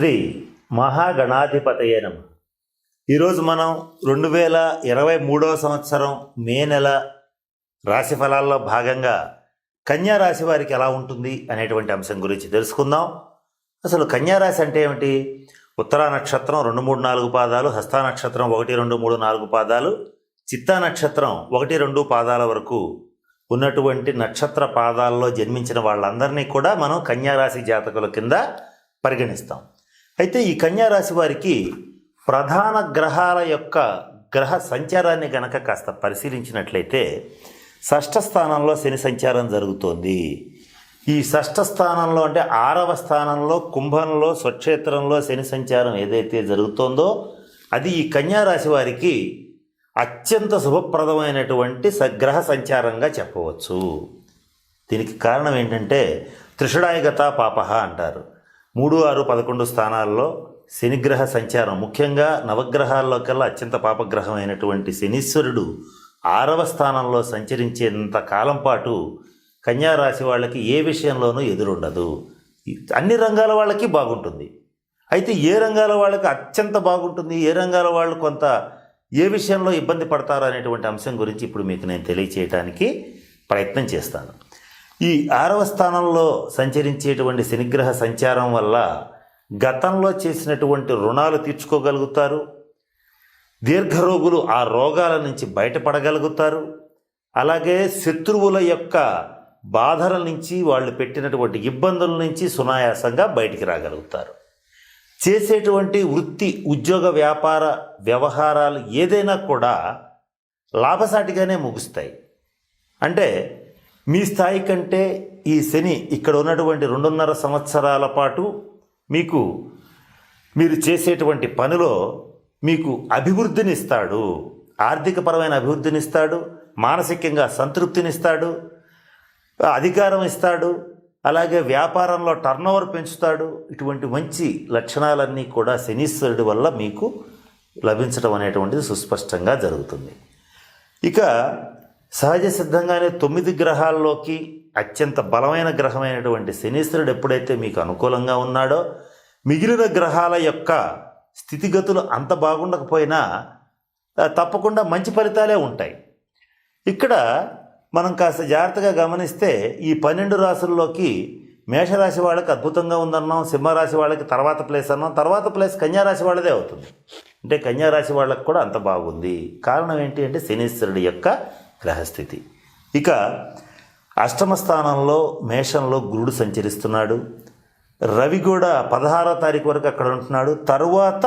శ్రీ మహాగణాధిపతయ నమ. ఈరోజు మనం రెండు వేల ఇరవై మూడవ సంవత్సరం మే నెల రాశి ఫలాల్లో భాగంగా కన్యా రాశి వారికి ఎలా ఉంటుంది అనేటువంటి అంశం గురించి తెలుసుకుందాం. అసలు కన్యా రాశి అంటే ఏమిటి? ఉత్తరా నక్షత్రం రెండు మూడు నాలుగు పాదాలు హస్తా నక్షత్రం ఒకటి రెండు మూడు నాలుగు పాదాలు చిత్తా నక్షత్రం ఒకటి రెండు పాదాల వరకు ఉన్నటువంటి నక్షత్ర పాదాల్లో జన్మించిన వాళ్ళందరినీ కూడా మనం కన్యా రాశి జాతకుల కింద పరిగణిస్తాం. అయితే ఈ కన్యారాశి వారికి ప్రధాన గ్రహాల యొక్క గ్రహ సంచారాన్ని గనక కాస్త పరిశీలించినట్లయితే షష్ఠ స్థానంలో శని సంచారం జరుగుతోంది. ఈ షష్ఠ స్థానంలో అంటే ఆరవ స్థానంలో కుంభంలో స్వక్షేత్రంలో శని సంచారం ఏదైతే జరుగుతోందో అది ఈ కన్యారాశి వారికి అత్యంత శుభప్రదమైనటువంటి సగ్రహ సంచారంగా చెప్పవచ్చు. దీనికి కారణం ఏంటంటే త్రిషుడాయగత పాపహ అంటారు. మూడు ఆరు పదకొండు స్థానాల్లో శనిగ్రహ సంచారం. ముఖ్యంగా నవగ్రహాల్లో కల్లా అత్యంత పాపగ్రహం అయినటువంటి శనీశ్వరుడు ఆరవ స్థానంలో సంచరించేంత కాలం పాటు కన్యా రాశి వాళ్ళకి ఏ విషయంలోనూ ఎదురుండదు. అన్ని రంగాల వాళ్ళకి బాగుంటుంది. అయితే ఏ రంగాల వాళ్ళకి అత్యంత బాగుంటుంది? ఏ రంగాల వాళ్ళు కొంత ఏ విషయంలో ఇబ్బంది పడతారు అనేటువంటి అంశం గురించి ఇప్పుడు మీకు నేను తెలియచేయడానికి ప్రయత్నం చేస్తాను. ఈ ఆరవ స్థానంలో సంచరించేటువంటి శనిగ్రహ సంచారం వల్ల గతంలో చేసినటువంటి రుణాలు తీర్చుకోగలుగుతారు. దీర్ఘరోగులు ఆ రోగాల నుంచి బయటపడగలుగుతారు. అలాగే శత్రువుల యొక్క బాధల నుంచి వాళ్ళు పెట్టినటువంటి ఇబ్బందుల నుంచి సునాయాసంగా బయటికి రాగలుగుతారు. చేసేటువంటి వృత్తి ఉద్యోగ వ్యాపార వ్యవహారాలు ఏదైనా కూడా లాభసాటిగానే ముగుస్తాయి. అంటే మీ స్థాయి కంటే ఈ శని ఇక్కడ ఉన్నటువంటి రెండున్నర సంవత్సరాల పాటు మీకు మీరు చేసేటువంటి పనిలో మీకు అభివృద్ధినిస్తాడు. ఆర్థికపరమైన అభివృద్ధినిస్తాడు. మానసికంగా సంతృప్తినిస్తాడు. అధికారం ఇస్తాడు అలాగే వ్యాపారంలో టర్నోవర్ పెంచుతాడు. ఇటువంటి మంచి లక్షణాలన్నీ కూడా శనీశ్వరుడి వల్ల మీకు లభించడం అనేటువంటిది సుస్పష్టంగా జరుగుతుంది. ఇక సహజ సిద్ధంగానే తొమ్మిది గ్రహాల్లోకి అత్యంత బలమైన గ్రహమైనటువంటి శనీశ్వరుడు ఎప్పుడైతే మీకు అనుకూలంగా ఉన్నాడో మిగిలిన గ్రహాల యొక్క స్థితిగతులు అంత బాగుండకపోయినా తప్పకుండా మంచి ఫలితాలే ఉంటాయి. ఇక్కడ మనం కాస్త జాగ్రత్తగా గమనిస్తే ఈ పన్నెండు రాసుల్లోకి మేషరాశి వాళ్ళకి అద్భుతంగా ఉందన్నాం సింహరాశి వాళ్ళకి తర్వాత ప్లేస్ అన్నాం తర్వాత ప్లేస్ కన్యారాశి వాళ్ళదే అవుతుంది. అంటే కన్యారాశి వాళ్ళకి కూడా అంత బాగుంది. కారణం ఏంటి అంటే శనీశ్వరుడి యొక్క గ్రహస్థితి. ఇక అష్టమ స్థానంలో మేషంలో గురుడు సంచరిస్తున్నాడు. రవి కూడా పదహారో తారీఖు వరకు అక్కడ ఉంటున్నాడు. తరువాత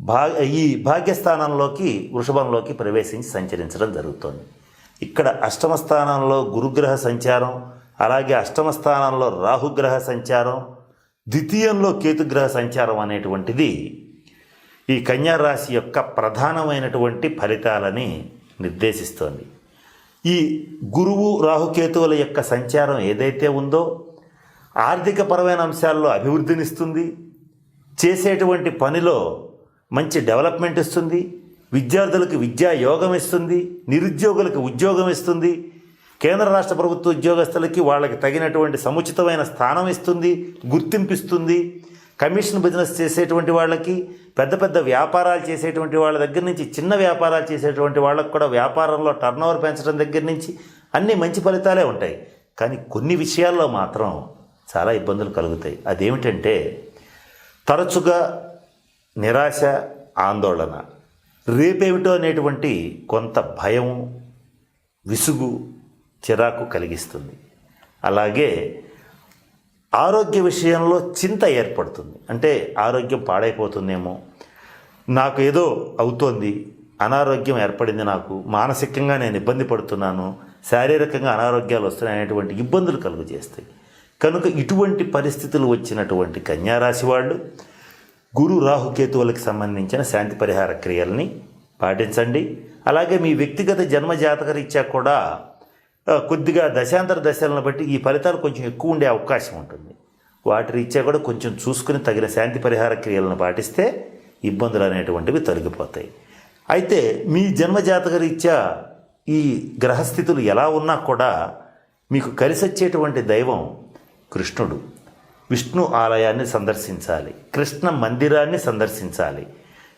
భా ఈ భాగ్యస్థానంలోకి వృషభంలోకి ప్రవేశించి సంచరించడం జరుగుతోంది. ఇక్కడ అష్టమ స్థానంలో గురుగ్రహ సంచారం అలాగే అష్టమ స్థానంలో రాహుగ్రహ సంచారం ద్వితీయంలో కేతుగ్రహ సంచారం అనేటువంటిది ఈ కన్యారాశి యొక్క ప్రధానమైనటువంటి ఫలితాలని నిర్దేశిస్తోంది. ఈ గురువు రాహుకేతువుల యొక్క సంచారం ఏదైతే ఉందో ఆర్థికపరమైన అంశాల్లో అభివృద్ధినిస్తుంది చేసేటువంటి పనిలో మంచి డెవలప్మెంట్ ఇస్తుంది విద్యార్థులకు విద్యా యోగం ఇస్తుంది నిరుద్యోగులకు ఉద్యోగం ఇస్తుంది కేంద్ర రాష్ట్ర ప్రభుత్వ ఉద్యోగస్తులకి వాళ్ళకి తగినటువంటి సముచితమైన స్థానం ఇస్తుంది గుర్తింపిస్తుంది కమిషన్ బిజినెస్ చేసేటువంటి వాళ్ళకి పెద్ద పెద్ద వ్యాపారాలు చేసేటువంటి వాళ్ళ దగ్గర నుంచి చిన్న వ్యాపారాలు చేసేటువంటి వాళ్ళకి కూడా వ్యాపారంలో టర్నోవర్ పెంచడం దగ్గర నుంచి అన్నీ మంచి ఫలితాలే ఉంటాయి. కానీ కొన్ని విషయాల్లో మాత్రం చాలా ఇబ్బందులు కలుగుతాయి. అదేమిటంటే తరచుగా నిరాశ ఆందోళన రేపేమిటో అనేటువంటి కొంత భయం విసుగు చిరాకు కలిగిస్తుంది. అలాగే ఆరోగ్య విషయంలో చింత ఏర్పడుతుంది. అంటే ఆరోగ్యం పాడైపోతుందేమో. నాకు ఏదో అవుతోంది అనారోగ్యం ఏర్పడింది నాకు మానసికంగా నేను ఇబ్బంది పడుతున్నాను శారీరకంగా అనారోగ్యాలు వస్తున్నాయి అనేటువంటి ఇబ్బందులు కలుగు చేస్తాయి. కనుక ఇటువంటి పరిస్థితులు వచ్చినటువంటి కన్యారాశి వాళ్ళు గురు రాహుకేతువులకు సంబంధించిన శాంతి పరిహార క్రియల్ని పాటించండి. అలాగే మీ వ్యక్తిగత జన్మ జాతకరీత్యా కూడా కొద్దిగా దశాంతర దశలను బట్టి ఈ ఫలితాలు కొంచెం ఎక్కువ ఉండే అవకాశం ఉంటుంది. వాటి రీత్యా కూడా కొంచెం చూసుకుని తగిన శాంతి పరిహార క్రియలను పాటిస్తే ఇబ్బందులు అనేటువంటివి తొలగిపోతాయి. అయితే మీ జన్మజాతక రీత్యా ఈ గ్రహస్థితులు ఎలా ఉన్నా కూడా మీకు కలిసొచ్చేటువంటి దైవం కృష్ణుడు. విష్ణు ఆలయాన్ని సందర్శించాలి. కృష్ణ మందిరాన్ని సందర్శించాలి.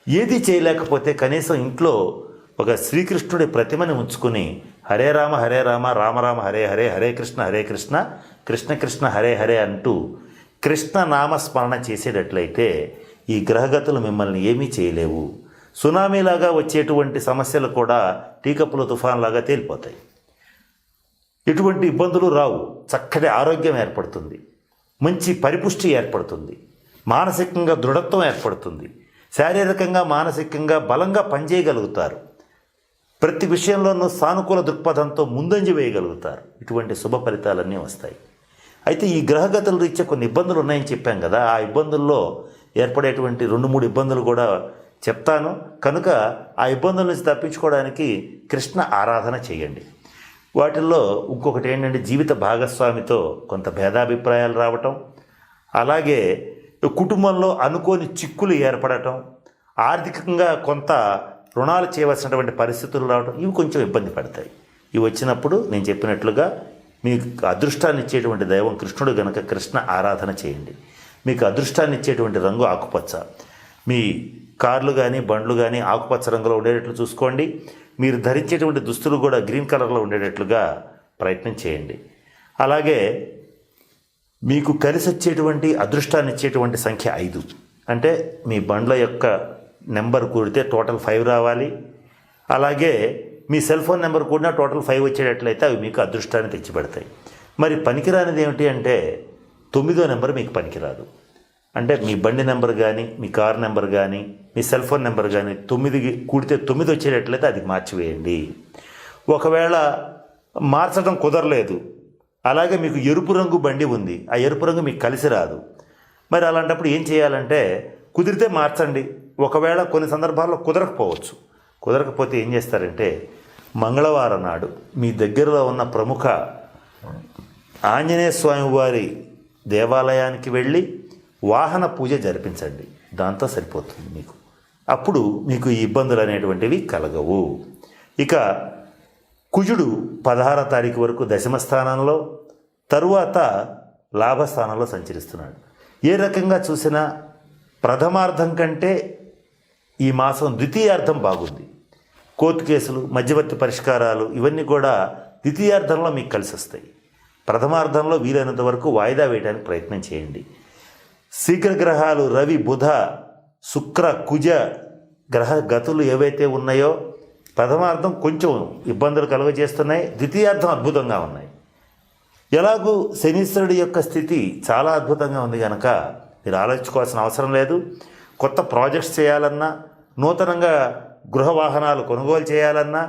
ఏది చేయలేకపోతే కనీసం ఇంట్లో ఒక శ్రీకృష్ణుడి ప్రతిమని ఉంచుకుని హరే రామ హరే రామ రామరామ హరే హరే హరే కృష్ణ హరే కృష్ణ కృష్ణ కృష్ణ హరే హరే అంటూ కృష్ణ నామస్మరణ చేసేటట్లయితే ఈ గ్రహగతులు మిమ్మల్ని ఏమీ చేయలేవు. సునామీలాగా వచ్చేటువంటి సమస్యలు కూడా టీకప్పుల తుఫాన్లాగా తేలిపోతాయి. ఎటువంటి ఇబ్బందులు రావు. చక్కటి ఆరోగ్యం ఏర్పడుతుంది. మంచి పరిపుష్టి ఏర్పడుతుంది. మానసికంగా దృఢత్వం ఏర్పడుతుంది. శారీరకంగా మానసికంగా బలంగా పనిచేయగలుగుతారు. ప్రతి విషయంలోనూ సానుకూల దృక్పథంతో ముందంజ వేయగలుగుతారు. ఇటువంటి శుభ ఫలితాలన్నీ వస్తాయి. అయితే ఈ గ్రహగతుల రీత్యా కొన్ని ఇబ్బందులు ఉన్నాయని చెప్పాం కదా. ఆ ఇబ్బందుల్లో ఏర్పడేటువంటి రెండు మూడు ఇబ్బందులు కూడా చెప్తాను. కనుక ఆ ఇబ్బందుల నుంచి తప్పించుకోవడానికి కృష్ణ ఆరాధన చేయండి. వాటిల్లో ఇంకొకటి ఏంటంటే జీవిత భాగస్వామితో కొంత భేదాభిప్రాయాలు రావటం అలాగే కుటుంబంలో అనుకోని చిక్కులు ఏర్పడటం ఆర్థికంగా కొంత రుణాలు చేయవలసినటువంటి పరిస్థితులు రావడం ఇవి కొంచెం ఇబ్బంది పడతాయి. ఇవి వచ్చినప్పుడు నేను చెప్పినట్లుగా మీకు అదృష్టాన్ని ఇచ్చేటువంటి దైవం కృష్ణుడు గనక కృష్ణ ఆరాధన చేయండి. మీకు అదృష్టాన్ని ఇచ్చేటువంటి రంగు ఆకుపచ్చ. మీ కార్లు కానీ బండ్లు కానీ ఆకుపచ్చ రంగులో ఉండేటట్లు చూసుకోండి. మీరు ధరించేటువంటి దుస్తులు కూడా గ్రీన్ కలర్లో ఉండేటట్లుగా ప్రయత్నం చేయండి. అలాగే మీకు కలిసి వచ్చేటువంటి అదృష్టాన్ని ఇచ్చేటువంటి సంఖ్య ఐదు. అంటే మీ బండ్ల యొక్క నెంబర్ కూడితే టోటల్ ఫైవ్ రావాలి. అలాగే మీ సెల్ ఫోన్ నెంబర్ కూడా టోటల్ ఫైవ్ వచ్చేటట్లయితే అవి మీకు అదృష్టాన్ని తెచ్చిపెడతాయి. మరి పనికిరానిది ఏమిటి అంటే తొమ్మిదో నెంబర్ మీకు పనికిరాదు. అంటే మీ బండి నెంబర్ కానీ మీ కార్ నెంబర్ కానీ మీ సెల్ ఫోన్ నెంబర్ కానీ తొమ్మిది కూడితే తొమ్మిది వచ్చేటట్లయితే అది మార్చివేయండి. ఒకవేళ మార్చడం కుదరలేదు. అలాగే మీకు ఎరుపు రంగు బండి ఉంది. ఆ ఎరుపు రంగు మీకు కలిసి రాదు. మరి అలాంటప్పుడు ఏం చేయాలంటే కుదిరితే మార్చండి. ఒకవేళ కొన్ని సందర్భాల్లో కుదరకపోవచ్చు. కుదరకపోతే ఏం చేస్తారంటే మంగళవారం నాడు మీ దగ్గరలో ఉన్న ప్రముఖ ఆంజనేయ స్వామివారి దేవాలయానికి వెళ్ళి వాహన పూజ జరిపించండి. దాంతో సరిపోతుంది మీకు. అప్పుడు మీకు ఈ ఇబ్బందులు అనేటువంటివి కలగవు. ఇక కుజుడు పదహారో తారీఖు వరకు దశమ స్థానంలో తరువాత లాభస్థానంలో సంచరిస్తున్నాడు. ఏ రకంగా చూసినా ప్రథమార్థం కంటే ఈ మాసం ద్వితీయార్థం బాగుంది. కోర్టు కేసులు మధ్యవర్తి పరిష్కారాలు ఇవన్నీ కూడా ద్వితీయార్థంలో మీకు కలిసి వస్తాయి ప్రథమార్థంలో వీలైనంత వరకు వాయిదా వేయడానికి ప్రయత్నం చేయండి. శీఘ్రగ్రహాలు రవి బుధ శుక్ర కుజ గ్రహ గతులు ఏవైతే ఉన్నాయో ప్రథమార్థం కొంచెం ఇబ్బందులు కలుగజేస్తున్నాయి. ద్వితీయార్థం అద్భుతంగా ఉన్నాయి. ఎలాగూ శనీశ్వరుడి యొక్క స్థితి చాలా అద్భుతంగా ఉంది కనుక మీరు ఆలోచించుకోవాల్సిన అవసరం లేదు. కొత్త ప్రాజెక్ట్స్ చేయాలన్నా నూతనంగా గృహ వాహనాలు కొనుగోలు చేయాలన్నా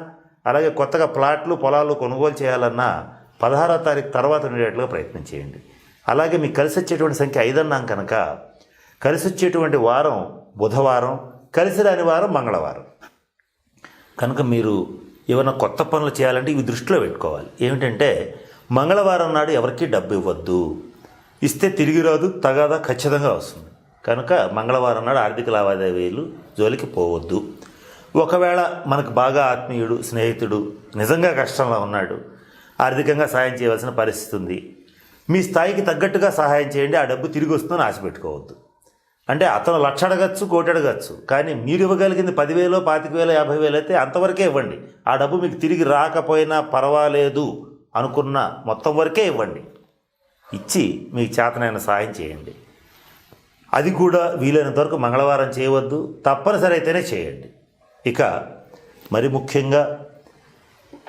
అలాగే కొత్తగా ప్లాట్లు పొలాలు కొనుగోలు చేయాలన్నా పదహారో తారీఖు తర్వాత ఉండేటట్లుగా ప్రయత్నం చేయండి. అలాగే మీకు కలిసి వచ్చేటువంటి సంఖ్య ఐదన్నాం కనుక కలిసి వచ్చేటువంటి వారం బుధవారం కలిసి రాని వారం మంగళవారం. కనుక మీరు ఏమైనా కొత్త పనులు చేయాలంటే ఇవి దృష్టిలో పెట్టుకోవాలి. ఏమిటంటే మంగళవారం నాడు ఎవరికీ డబ్బు ఇవ్వద్దు. ఇస్తే తిరిగి రాదు తగాదా ఖచ్చితంగా వస్తుంది. కనుక మంగళవారం నాడు ఆర్థిక లావాదేవీలు జోలికి పోవద్దు. ఒకవేళ మనకు బాగా ఆత్మీయుడు స్నేహితుడు నిజంగా కష్టంలో ఉన్నాడు ఆర్థికంగా సాయం చేయవలసిన పరిస్థితి ఉంది. మీ స్థాయికి తగ్గట్టుగా సహాయం చేయండి ఆ డబ్బు తిరిగి వస్తుందని ఆశ పెట్టుకోవద్దు. అంటే అతను లక్ష అడగచ్చు కోటి అడగచ్చు కానీ మీరు ఇవ్వగలిగింది పదివేలో పాతిక వేలు యాభై వేలు అయితే అంతవరకే ఇవ్వండి. ఆ డబ్బు మీకు తిరిగి రాకపోయినా పర్వాలేదు అనుకున్న మొత్తం వరకే ఇవ్వండి. ఇచ్చి మీకు చేతనైన సహాయం చేయండి. అది కూడా వీలైనంత వరకు మంగళవారం చేయవద్దు. తప్పనిసరి అయితేనే చేయండి. ఇక మరి ముఖ్యంగా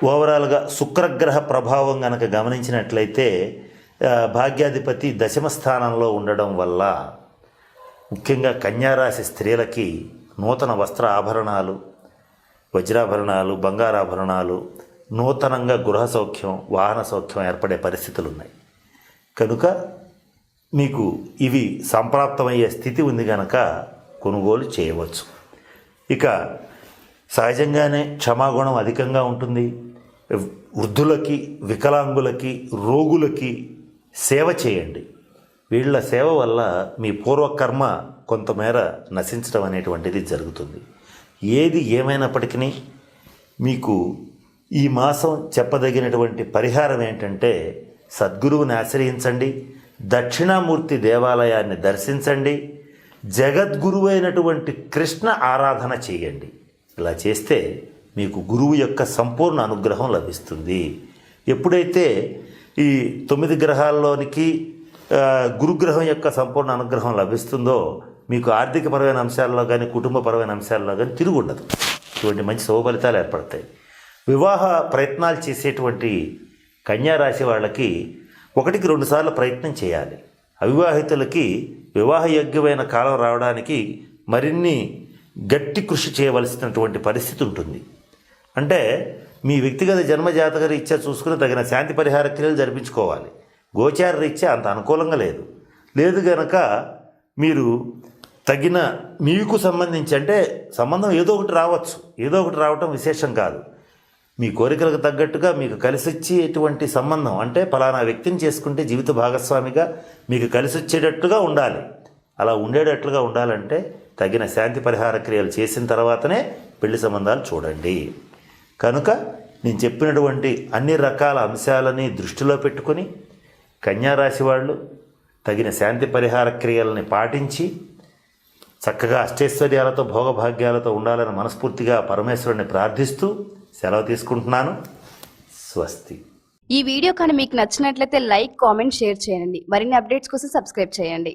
ఓవరాల్గా శుక్రగ్రహ ప్రభావం కనుక గమనించినట్లయితే భాగ్యాధిపతి దశమ స్థానంలో ఉండడం వల్ల ముఖ్యంగా కన్యారాశి స్త్రీలకి నూతన వస్త్ర ఆభరణాలు వజ్రాభరణాలు బంగారాభరణాలు నూతనంగా గృహ సౌఖ్యం వాహన సౌఖ్యం ఏర్పడే పరిస్థితులు ఉన్నాయి కనుక మీకు ఇవి సంప్రాప్తమయ్యే స్థితి ఉంది కనుక కొనుగోలు చేయవచ్చు. ఇక సహజంగానే క్షమాగుణం అధికంగా ఉంటుంది. వృద్ధులకి వికలాంగులకి రోగులకి సేవ చేయండి. వీళ్ళ సేవ వల్ల మీ పూర్వకర్మ కొంతమేర నశించడం అనేటువంటిది జరుగుతుంది. ఏది ఏమైనప్పటికీ మీకు ఈ మాసం చెప్పదగినటువంటి పరిహారం ఏంటంటే సద్గురువుని ఆశ్రయించండి. దక్షిణామూర్తి దేవాలయాన్ని దర్శించండి. జగద్గురువైనటువంటి కృష్ణ ఆరాధన చేయండి. ఇలా చేస్తే మీకు గురువు యొక్క సంపూర్ణ అనుగ్రహం లభిస్తుంది. ఎప్పుడైతే ఈ తొమ్మిది గ్రహాల్లోనికి గురుగ్రహం యొక్క సంపూర్ణ అనుగ్రహం లభిస్తుందో మీకు ఆర్థికపరమైన అంశాల్లో కానీ కుటుంబపరమైన అంశాల్లో కానీ తిరుగు ఉండదు. ఇటువంటి మంచి శుభఫలితాలు ఏర్పడతాయి. వివాహ ప్రయత్నాలు చేసేటువంటి కన్యారాశి వాళ్ళకి ఒకటికి రెండుసార్లు ప్రయత్నం చేయాలి. అవివాహితులకి వివాహయోగ్యమైన కాలం రావడానికి మరిన్ని గట్టి కృషి చేయవలసినటువంటి పరిస్థితి ఉంటుంది. అంటే మీ వ్యక్తిగత జన్మజాతక రీత్యా చూసుకుని తగిన శాంతి పరిహార క్రియలు జరిపించుకోవాలి. గోచార రీత్యా అంత అనుకూలంగా లేదు. లేదు గనక మీరు తగిన మీకు సంబంధించి అంటే సంబంధం ఏదో ఒకటి రావచ్చు. ఏదో ఒకటి రావటం విశేషం కాదు. మీ కోరికలకు తగ్గట్టుగా మీకు కలిసి వచ్చేటువంటి సంబంధం. అంటే ఫలానా వ్యక్తిని చేసుకుంటే జీవిత భాగస్వామిగా మీకు కలిసిచ్చేటట్టుగా ఉండాలి. అలా ఉండేటట్లుగా ఉండాలంటే తగిన శాంతి పరిహార క్రియలు చేసిన తర్వాతనే పెళ్ళి సంబంధాలు చూడండి. కనుక నేను చెప్పినటువంటి అన్ని రకాల అంశాలని దృష్టిలో పెట్టుకొని కన్యారాశి వాళ్ళు తగిన శాంతి పరిహార క్రియలని పాటించి చక్కగా అష్టైశ్వర్యాలతో భోగభాగ్యాలతో ఉండాలని మనస్ఫూర్తిగా పరమేశ్వరుని ప్రార్థిస్తూ సెలవు తీసుకుంటున్నాను. స్వస్తి. ఈ వీడియో కానీ మీకు నచ్చినట్లయితే లైక్ కామెంట్ షేర్ చేయండి. మరిన్ని అప్డేట్స్ కోసం సబ్స్క్రైబ్ చేయండి.